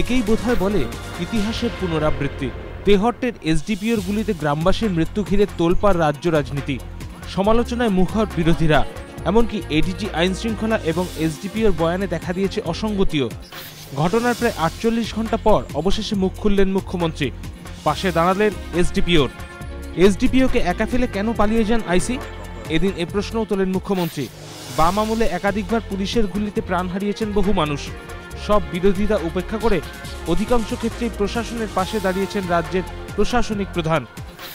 একেই বোধহয় বলে ইতিহাসের পুনরাবৃত্তি। তেহট্টের এসডিপিওর গুলিতে গ্রামবাসীর মৃত্যু ঘিরে তোলপাড় রাজ্য রাজনীতি। সমালোচনায় মুখর বিরোধীরা, এমনকি এডিজি আইন শৃঙ্খলা এবং এসডিপিওর বয়ানে দেখা দিয়েছে অসঙ্গতিও। ঘটনার প্রায় আটচল্লিশ ঘণ্টা পর অবশেষে মুখ খুললেন মুখ্যমন্ত্রী। পাশে দাঁড়ালেন এসডিপিওর। এসডিপিওকে একা ফেলে কেন পালিয়ে যান আইসি? এদিন এ প্রশ্নও তোলেন মুখ্যমন্ত্রী। বাম আমলে একাধিকবার পুলিশের গুলিতে প্রাণ হারিয়েছেন বহু মানুষ। সব বিরোধিতা উপেক্ষা করে অধিকাংশ ক্ষেত্রেই প্রশাসনের পাশে দাঁড়িয়েছেন রাজ্যের প্রশাসনিক প্রধান।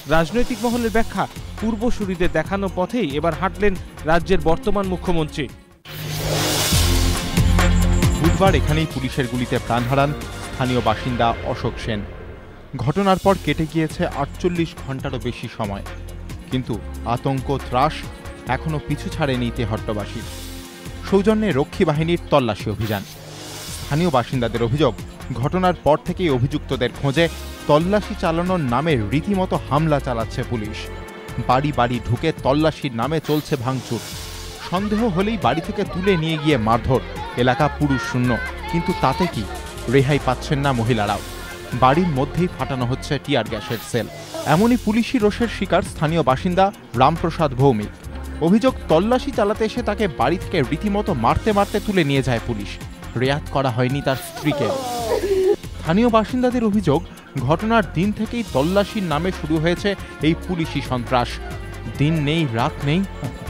রাজনৈতিক মহলের ব্যাখ্যা, পূর্বসূরিদের দেখানো পথেই এবার হাঁটলেন রাজ্যের বর্তমান মুখ্যমন্ত্রী। বুধবার এখানেই পুলিশের গুলিতে প্রাণ হারান স্থানীয় বাসিন্দা অশোক সেন। ঘটনার পর কেটে গিয়েছে আটচল্লিশ ঘন্টারও বেশি সময়। কিন্তু আতঙ্ক, ত্রাস এখনও পিছু ছাড়েনি তেহট্টবাসী। সৌজন্যে রক্ষী বাহিনীর তল্লাশি অভিযান। স্থানীয় বাসিন্দাদের অভিযোগ, ঘটনার পর থেকেই অভিযুক্তদের খোঁজে তল্লাশি চালানোর নামে রীতিমতো হামলা চালাচ্ছে পুলিশ। বাড়ি বাড়ি ঢুকে তল্লাশির নামে চলছে ভাঙচুর। সন্দেহ হলেই বাড়ি থেকে তুলে নিয়ে গিয়ে মারধর, এলাকা পুরুষ শূন্য। কিন্তু তাতে কি? রেহাই পাচ্ছেন না মহিলারাও। বাড়ির মধ্যেই ফাটানো হচ্ছে টিয়ার গ্যাসের সেল। এমনই পুলিশি রোষের শিকার স্থানীয় বাসিন্দা রামপ্রসাদ ভৌমিক। অভিযোগ, তল্লাশি চালাতে এসে তাকে বাড়ি থেকে রীতিমতো মারতে মারতে তুলে নিয়ে যায় পুলিশ। রেয়াত করা হয়নি তার স্ত্রীকে। স্থানীয় বাসিন্দাদের অভিযোগ, ঘটনার দিন থেকেই তল্লাশির নামে শুরু হয়েছে এই পুলিশি সন্ত্রাস। দিন নেই, রাত নেই,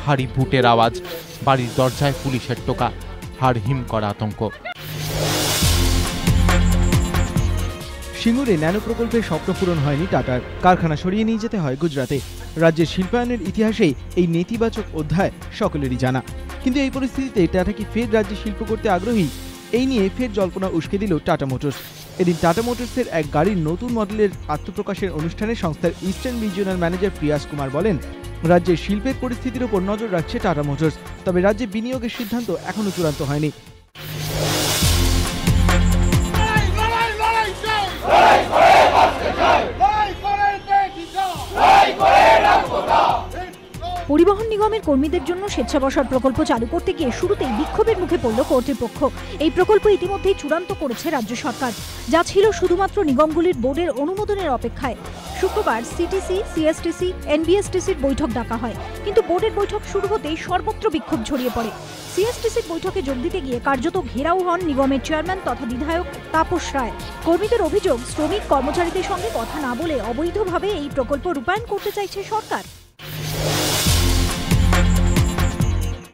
ভারী বুটের আওয়াজ। বাড়ির দরজায় পুলিশের টোকা, হাড় হিম করা আতঙ্ক। সিঙ্গুরে ন্যানো প্রকল্পের স্বপ্ন পূরণ হয়নি টাটার। কারখানা সরিয়ে নিয়ে যেতে হয় গুজরাটে রাজ্যের শিল্পায়নের ইতিহাসেই এই নেতিবাচক অধ্যায় সকলেরই জানা। কিন্তু এই পরিস্থিতিতে টাটা কি ফের রাজ্যে শিল্প করতে আগ্রহী? এই নিয়ে ফের জল্পনা উস্কে দিল টাটা মোটরস। এদিন টাটা মোটরসের এক গাড়ির নতুন মডেলের আত্মপ্রকাশের অনুষ্ঠানে সংস্থার eastern regional manager Priyas Kumar বলেন, রাজ্যের শিল্পের পরিস্থিতির উপর নজর রাখছে টাটা মোটরস, তবে রাজ্যে বিনিয়োগের সিদ্ধান্ত এখনও চূড়ান্ত হয়নি। পরিবহন নিগমের কর্মীদের জন্য স্বেচ্ছাবসর প্রকল্প চালু করতে গিয়ে শুরুতেই বিক্ষোভের মুখে পড়ল কর্তৃপক্ষ। এই প্রকল্প ইতিমধ্যেই চূড়ান্ত করেছে রাজ্য সরকার। যা ছিল শুধুমাত্র নিগমগুলির বোর্ডের অনুমোদনের অপেক্ষায়। শুক্রবার সিটিসি সিএসটিসি এনবিএসটিসির বৈঠক ডাকা হয়। কিন্তু বোর্ডের বৈঠক শুরু হতেই সর্বত্র বিক্ষোভ ছড়িয়ে পড়ে। সিএসটিসির বৈঠকে যোগ দিতে গিয়ে কার্যত ঘেরাও হন নিগমের চেয়ারম্যান তথা বিধায়ক তাপস রায়। কর্মীদের অভিযোগ, শ্রমিক কর্মচারীদের সঙ্গে কথা না বলে অবৈধভাবে এই প্রকল্প রূপায়ণ করতে চাইছে সরকার।